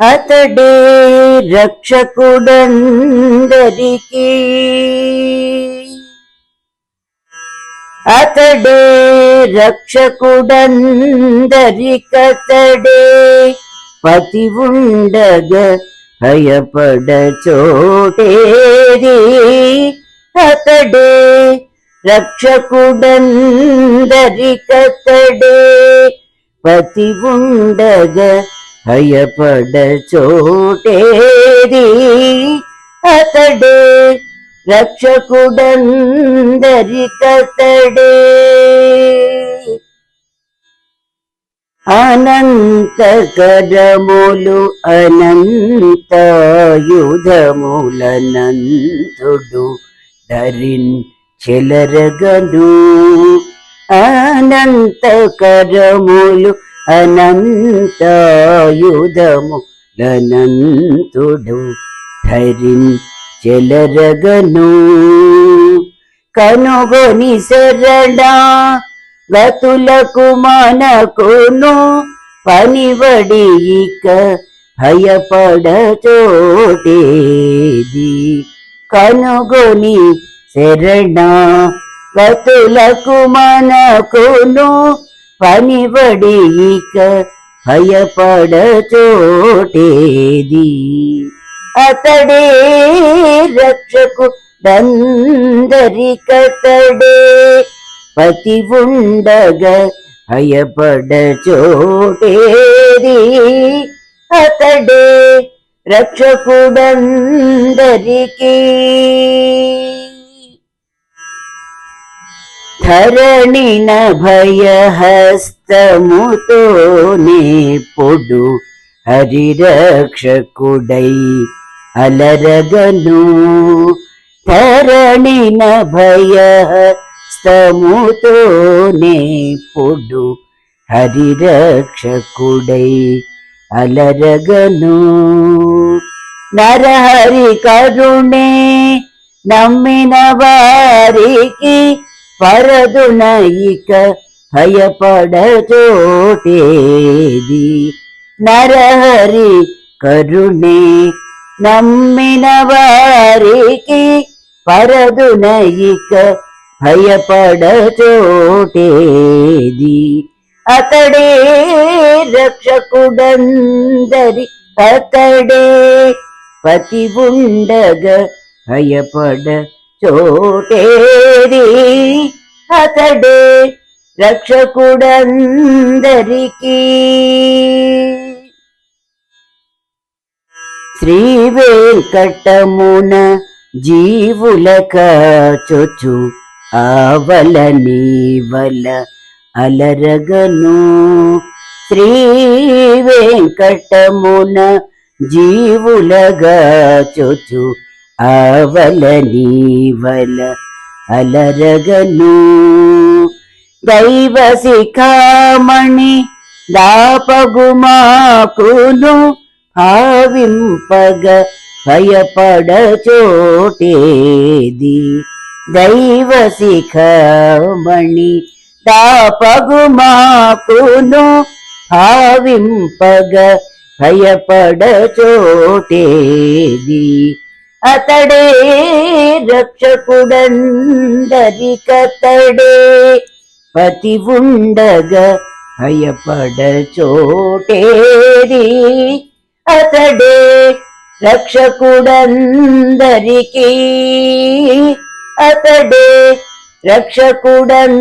అతడే రక్షకుడందరికి? అతడే రక్షకుడందరికతడే పతి ఉండగ భయపడ చోటేది అతడే రక్షకుడందరికతడే పతి ఉండగ భయపడ చోటేది అతడే రక్షకుడందరికతడే. అనంతకరములు అనంతాయుధములనంతుడు ధరిన్ చెలరగను. అనంతకరములు అనంతాయుధము లనంతుడు ధరిన్ చెలరగను. కనుగొని శరణా గతులకు మనకును పనివడి ఇక భయపడచోటేది కనుగొని శరణా గతులకు మనకును పనివడి ఇక భయపడ చోటేది అతడే రక్షకు దందరికతడే పతి ఉండగ భయపడ చోటేది అతడే రక్షకుడందరికీ ధరణిన భయహస్తముతోనే పొడు హరిరక్షకుడై అలరగను. ధరణిన భయహస్తముతోనే పొడు హరిరక్షకుడై అలరగను. నరహరి కరుణే నమ్మిన వారికి పరదునయిక భయపడ చోటేది నరహరి కరుణే నమ్మిన వారికి పరదునయిక భయపడ చోటేది అతడే రక్షకుడందరి అతడే పతి ఉండగ భయపడ చోటేది అతడే రక్షకుడందరికీ. శ్రీ వెంకటమున జీవులక చొచ్చు ఆవల నీవల అలరగను. శ్రీ వెంకటమున జీవులగా చొచ్చు ఆవల నీవల అలరగను దైవ శిఖామణి దాపగుమాకును భావింపగ భయపడ చోటేది. దైవ శిఖమణి దాపగుమాకును భావింపగ భయపడ చోటేది. అతడే రక్షకుడందరికతడే. పతి ఉండగ భయపడ చోటేది. అతడే రక్షకుడందరికీ. అతడే రక్షకుడందరికతడే.